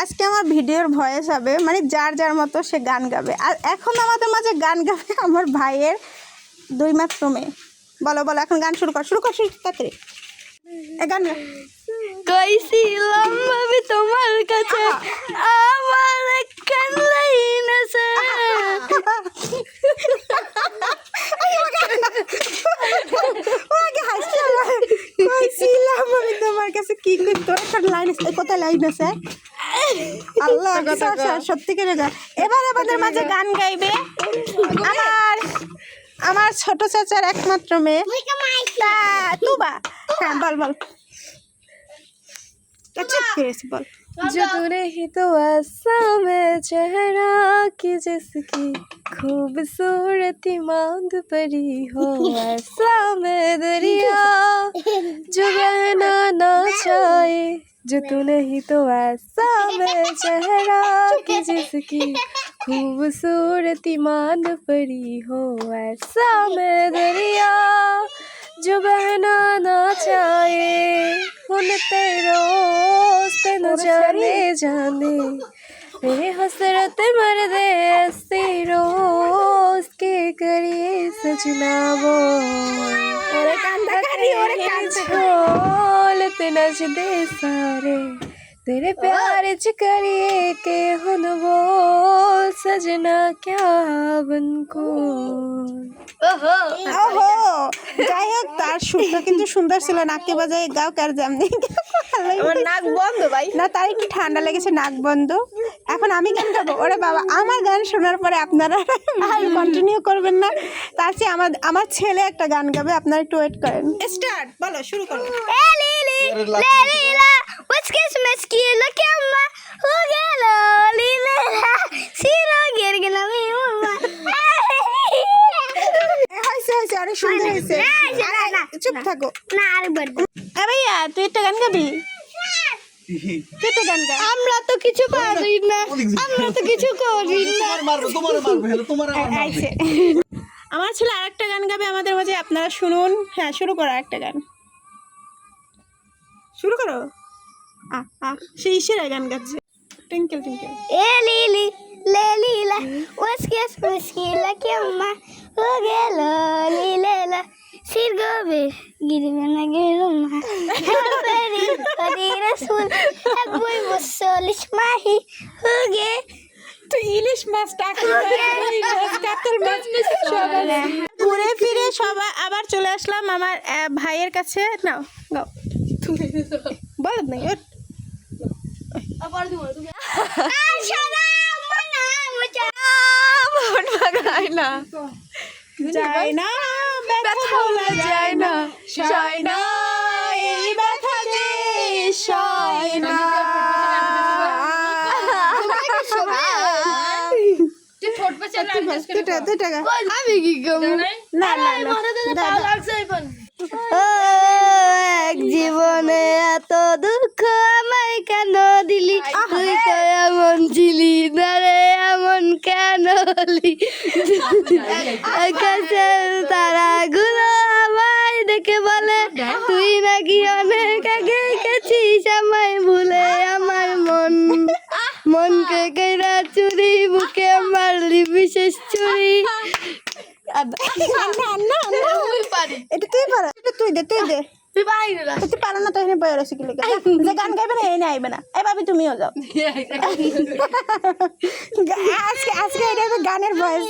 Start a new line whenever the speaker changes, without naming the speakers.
আজকে আমার ভিডিওর ভয়েস হবে মানে যার যার মতো সে গান গাবে। আর এখন আমাদের মাঝে গান গাবে আমার ভাইয়ের দুই মাত্র মেয়ে। বলো বলো এখন গান শুরু কর শুরু কর শুরু তাড়াতাড়ি। গান গা।
কইছিলাম তোমার কাছে আমার একখান লাইন আছে।
কইছিলাম আমি তোমার কাছে কি করতো একটা লাইন আছে কোথায় লাইন আছে? আল্লাহ সত্যি করে যা এবার আমাদের মাঝে গান গাইবে আমার আমার ছোট চাচার একমাত্র মেয়ে তা তুবা হ্যাঁ বল বল চুপ করেছি বল
जो तू रही तो ऐसा में चेहरा की जिसकी खूबसूरती मांद परी हो ऐसा में दरिया जो बहना ना चाहे जो तूने ही तो ऐसा मैं चेहरा कि जिसकी खूबसूरती मान परी हो ऐसा मैं दरिया जो बहना ना चाहे उन तेरोस पे न जाने जाने मेरे हसरत मर दे ऐसे उसके के करिए सजना वो।
और कांदा करी और कांदा
झोलते नच दे सारे तेरे प्यार च करिए के हुन बोल सजना क्या बनको ओहो
ওহো যাই হোক তার সুরটা কিন্তু সুন্দর ছিল নাকে বাজায় গাও কার জামনি
আমার নাক বন্ধ ভাই
না তার একটু ঠান্ডা লেগেছে নাক বন্ধ এখন আমি গান গাবো ওরে বাবা আমার গান শোনার পরে আপনারা আর কন্টিনিউ করবেন না তার চেয়ে আমার আমার ছেলে একটা গান গাবে আপনারা একটু ওয়েট করেন স্টার্ট বলো শুরু করো
Lalila, what's Christmas
ki lakamba? তুই একটা গান
আমরা তো কিছু না আমরা তো কিছু করি
আমার
আরেকটা গান গাবে আমাদের মাঝে আপনারা শুনুন। হ্যাঁ শুরু করো একটা গান। শুরু করো। আ ইসের গান গাচ্ছে। টিঙ্কেল টিঙ্কেল।
এ লিলি লে লিলা ওসকে ওসকে লাকে মা। ও গেল লিলেলা সির গবে গিরবে না গেল মা। হরি হরি রসুল এক বই মুসলিশ মাহি। ও গে
তো ইলিশ মাছ কাতল মাছ ঘুরে ফিরে সবাই আবার চলে আসলাম আমার ভাইয়ের কাছে। নাও নাও। নাও বল নাই।
মন
যায় না ব্যথা বলা যায় না সয় না এই ব্যথা যে সয় না।
আমি কি করব
না না না
জীবনে এত দুঃখ আমায় কেন দিলি? তুই তো এমন ছিলি না রে এমন কেন হলি? আকাশের তারাগুলো আমায় দেখে বলে তুই নাকি অনেক আগে গেছিস আমায় ভুলে আমার মন। মনকে কেরা চুরি বুকে মারলি বিশেষ চুরি।
না না না এটা তুই পারো এটা তুই দে তুই দে।
তুই না
তো তুই পারো না তো এখানে বয়ে রসি কিলে যে গান গাইবে না এনে আইবে না এই ভাবি তুমিও যাও। আজকে আজকে এটা গানের বয়স